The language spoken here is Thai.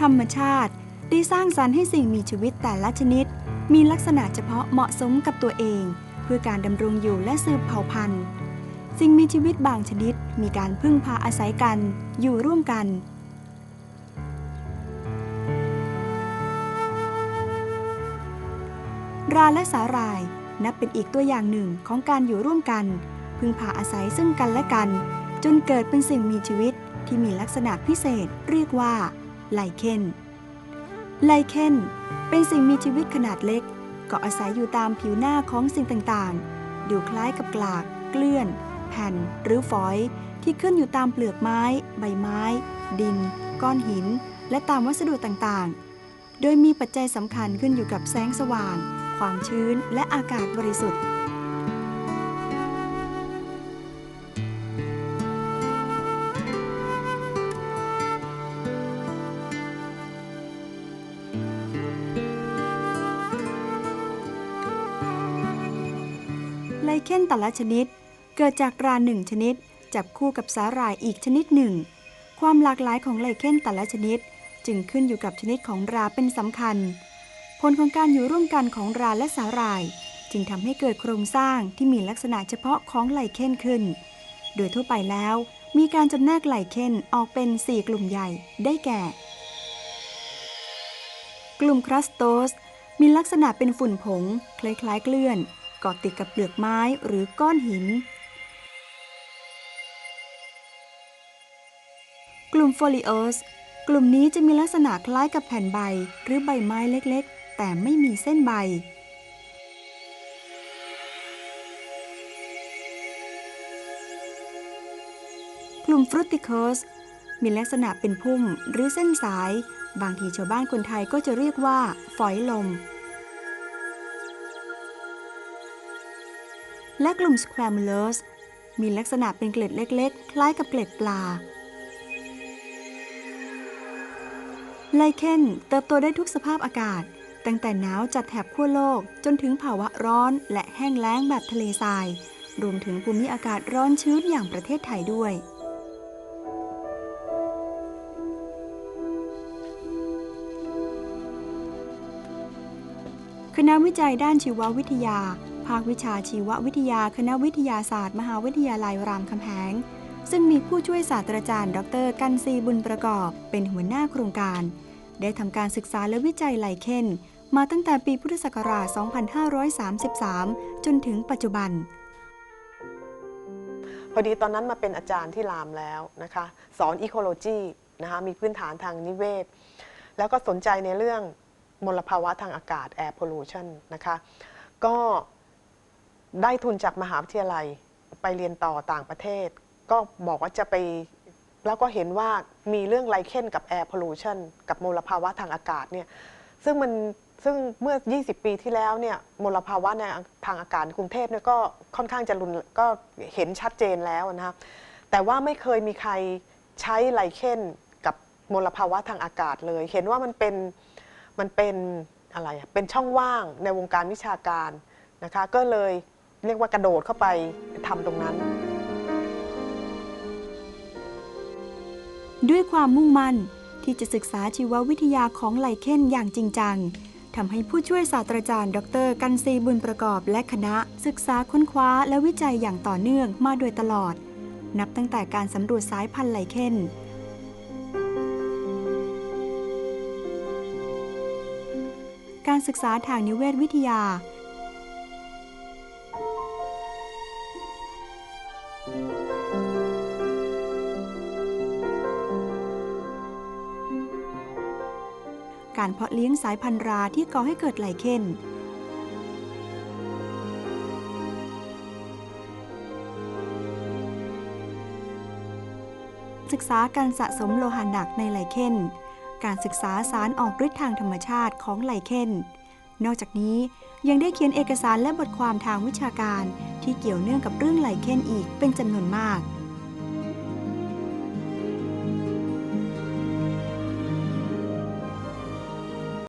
ธรรมชาติ ได้สร้างสรรค์ให้สิ่งมีชีวิตแต่ละชนิด มีลักษณะเฉพาะเหมาะสมกับตัวเอง เพื่อการดำรงอยู่และสืบเผ่าพันธุ์ สิ่งมีชีวิตบางชนิด มีการพึ่งพาอาศัยกัน อยู่ร่วมกันราและสาหร่าย นับเป็นอีกตัวอย่างหนึ่งของการอยู่ร่วมกัน พึ่งพาอาศัยซึ่งกันและกัน จนเกิดเป็นสิ่งมีชีวิตที่มีลักษณะพิเศษเรียกว่า ไลเคนไลเคนเป็นสิ่งมีชีวิตขนาดเล็กเกาะอาศัยอยู่ตามผิวหน้าของสิ่งต่างๆ ดูคล้ายกับกลาก เกลื่อน แผ่น หรือฝอย ที่ขึ้นอยู่ตามเปลือกไม้ ใบไม้ ดิน ก้อนหิน และตามวัสดุต่างๆ โดยมีปัจจัยสำคัญขึ้นอยู่กับแสงสว่าง ความชื้น และอากาศบริสุทธิ์ เคนแต่ละชนิด เกิดจากราหนึ่งชนิด จับคู่กับสาหร่ายอีกชนิดหนึ่ง ความหลากหลายของไลเคนแต่ละชนิด จึงขึ้นอยู่กับชนิดของราเป็นสำคัญ ผลของการอยู่ร่วมกันของราและสาหร่าย จึงทำให้เกิดโครงสร้างที่มีลักษณะเฉพาะของไลเคนขึ้น โดยทั่วไปแล้วมีการจำแนกไลเคนออกเป็น 4 กลุ่มใหญ่ ได้แก่ กลุ่มครัสโตส มีลักษณะเป็นฝุ่นผง คล้ายๆเกลื่อน เกาะติดกับเปลือกไม้หรือก้อนหิน กลุ่มโฟลิโอสกลุ่มนี้จะมีลักษณะคล้ายกับแผ่นใบหรือใบไม้เล็กๆ แต่ไม่มีเส้นใบ กลุ่มฟรุติโคสมีลักษณะเป็นพุ่มหรือเส้นสาย บางทีชาวบ้านคนไทยก็จะเรียกว่า ฝอยลม และกลุ่มสแควมูล u สมีลักษณะเป็นเกล็ดเล็ก ๆ คล้ายกับเกล็ดปลา ไลเคนเติบโตได้ทุกสภาพอากาศ ตั้งแต่หนาวจัดแถบขั้วโลกจนถึงภาวะร้อนและแห้งแล้งแบบทะเลทราย รวมถึงภูมิอากาศร้อนชื้นอย่างประเทศไทยด้วยคณะวิจัยด้านชีววิทยา ภาควิชาชีววิทยาคณะวิทยาศาสตร์ มหาวิทยาลัยรามคำแหง ซึ่งมีผู้ช่วยศาสตราจารย์ ดร กันซีบุญประกอบ เป็นหัวหน้าโครงการ ได้ทำการศึกษาและวิจัยไลเคนมาตั้งแต่ปีพุทธศักราช 2533 จนถึงปัจจุบัน พอดีตอนนั้นมาเป็นอาจารย์ที่รามแล้วนะคะสอนอีโคโลจีนะคะมีพื้นฐานทางนิเวศ แล้วก็สนใจในเรื่องมลภาวะทางอากาศ air pollution นะคะ ก็ ได้ทุนจากมหาวิทยาลัยไปเรียนต่อต่างประเทศ ก็บอกว่าจะไป แล้วก็เห็นว่ามีเรื่องไลเคนกับ air pollution กับมลภาวะทางอากาศเนี่ยซึ่งมันซึ่งเมื่อ 20 ปีที่แล้วเนี่ยมลภาวะในทางอากาศกรุงเทพเนี่ยก็ค่อนข้างจะรุนก็เห็นชัดเจนแล้วนะครับแต่ว่าไม่เคยมีใครใช้ไลเคนกับมลภาวะทางอากาศเลย เห็นว่ามันเป็นมันเป็นอะไรเป็นช่องว่างในวงการวิชาการนะคะก็เลย เรียกว่ากระโดดเข้าไปทำตรงนั้น ด้วยความมุ่งมั่นที่จะศึกษาชีววิทยาของไลเคนอย่างจริงจังทำให้ผู้ช่วยศาสตราจารย์ ดร กันซีบุญประกอบและคณะ ศึกษาค้นคว้าและวิจัยอย่างต่อเนื่องมาโดยตลอด นับตั้งแต่การสำรวจสายพันธุ์ไลเคนการศึกษาทางนิเวศวิทยา การเพาะเลี้ยงสายพันธุ์ราที่ก่อให้เกิดไลเคนศึกษาการสะสมโลหะหนักในไลเคนการศึกษาสารออกฤทธิ์ทางธรรมชาติของไลเคนนอกจากนี้ยังได้เขียนเอกสารและบทความทางวิชาการ ที่เกี่ยวเนื่องกับเรื่องไลเคนอีกเป็นจำนวนมาก